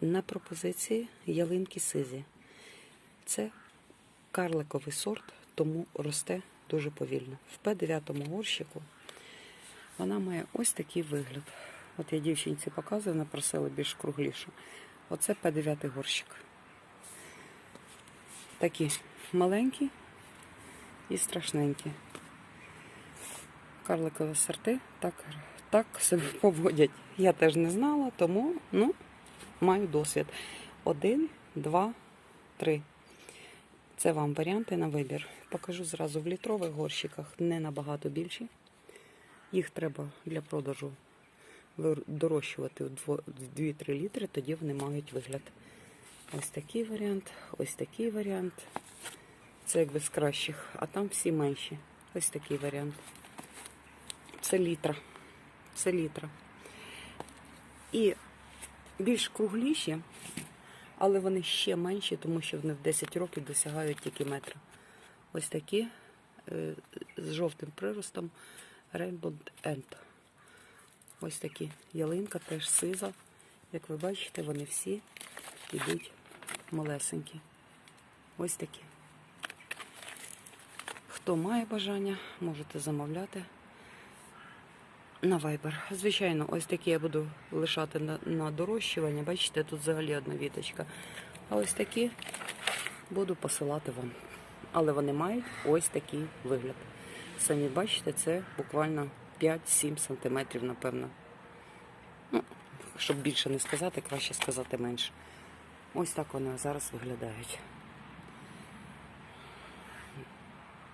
на пропозиції ялинки сизі. Це карликовий сорт, тому росте дуже повільно. В П9 горщику вона має ось такий вигляд. От я дівчинці показую, вона просила більш круглішу. Оце П9 горщик. Такі маленькі і страшненькі. Карликові сорти так, так себе поводять. Я теж не знала, тому ну, маю досвід. Один, два, три. Це вам варіанти на вибір. Покажу зразу в літрових горщиках, не набагато більші. Їх треба для продажу дорощувати в 2-3 літри, тоді вони мають вигляд. Ось такий варіант, ось такий варіант. Це якби з кращих, а там всі менші. Ось такий варіант. Це літра. Це літра. І більш кругліші, але вони ще менші, тому що вони в 10 років досягають тільки метра. Ось такі е, з жовтим приростом Rainbow End. Ось такі. Ялинка теж сиза. Як ви бачите, вони всі йдуть малесенькі. Ось такі. Хто має бажання, можете замовляти на Viber. Звичайно, ось такі я буду лишати на, на дорощування. Бачите, тут взагалі одна віточка. А ось такі буду посилати вам. Але вони мають ось такий вигляд. Самі бачите, це буквально 5-7 сантиметрів, напевно. Ну, щоб більше не сказати, краще сказати менше. Ось так вони зараз виглядають.